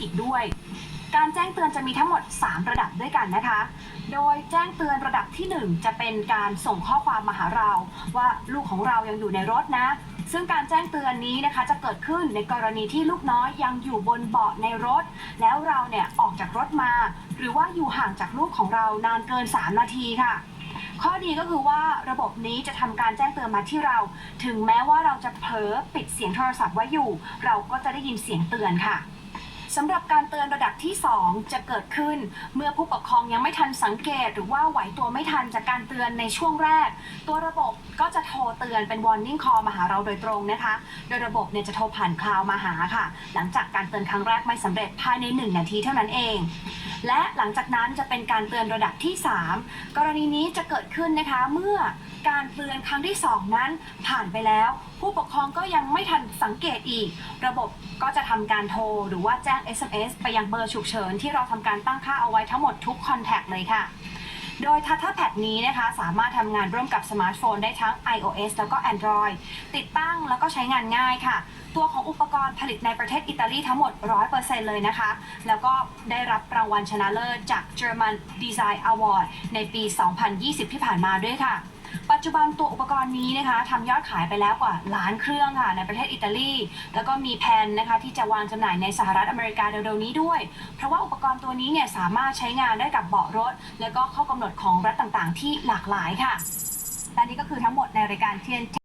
อีกด้วย การแจ้งเตือนจะมีทั้งหมด 3 ระดับด้วยกันนะคะ โดยแจ้งเตือนระดับที่ 1 จะเป็นการส่งข้อความมาหาเรา ว่าลูกของเรายังอยู่ในรถนะ ซึ่งการแจ้งเตือนนี้นะคะจะเกิดขึ้นในกรณีที่ลูกน้อยยังอยู่บนเบาะในรถ แล้วเราเนี่ยออกจากรถมา หรือว่าอยู่ห่างจากลูกของเรานานเกิน 3 นาทีค่ะข้อดีก็คือว่าระบบนี้จะทำการแจ้งเตือนมาที่เรา ถึงแม้ว่าเราจะเผลอปิดเสียงโทรศัพท์ไว้อยู่ เราก็จะได้ยินเสียงเตือนค่ะ สำหรับการเตือนระดับที่ 2 จะเกิดขึ้น เมื่อผู้ปกครองยังไม่ทันสังเกต หรือว่าไหวตัวไม่ทันจากการเตือนในช่วงแรก ตัวระบบก็จะโทรเตือนเป็น warning call มาหาเราโดยตรงนะคะ โดยระบบเนี่ยจะโทรผ่านคลาวมาหาค่ะ หลังจากการเตือนครั้งแรกไม่สำเร็จภายใน 1 นาทีเท่านั้นเอง และหลังจากนั้นจะเป็นการเตือนระดับที่ 3 กรณีนี้จะเกิดขึ้นนะคะเมื่อการเตือนครั้งที่ 2 นั้นผ่านไปแล้ว ผู้ปกครองก็ยังไม่ทันสังเกตอีก ระบบก็จะทำการโทรหรือว่าแจ้ง SMS ไปยังเบอร์ฉุกเฉินที่เราทำการตั้งค่าเอาไว้ทั้งหมดทุกคอนแทคเลยค่ะ โดย Tata Pad นี้นะคะ สามารถทำงานร่วมกับสมาร์ทโฟนได้ทั้ง iOS แล้วก็ Android ติดตั้งแล้วก็ใช้งานง่ายค่ะ ตัวของอุปกรณ์ผลิตในประเทศอิตาลีทั้งหมด 100%เลยนะคะ แล้วก็ได้รับรางวัลชนะเลิศจาก German Design Award ในปี 2020 ที่ผ่านมาด้วยค่ะ ปัจจุบันตัวอุปกรณ์นี้นะคะทำยอดขายไปแล้วกว่าล้านเครื่องค่ะในประเทศอิตาลี แล้วก็มีแผนนะคะที่จะวางจำหน่ายในสหรัฐอเมริกาเร็วๆนี้ด้วย เพราะว่าอุปกรณ์ตัวนี้เนี่ยสามารถใช้งานได้กับเบาะรถ แล้วก็ข้อกำหนดของรัฐต่างๆ ที่หลากหลายค่ะและนี่ก็คือทั้งหมดในรายการเทียน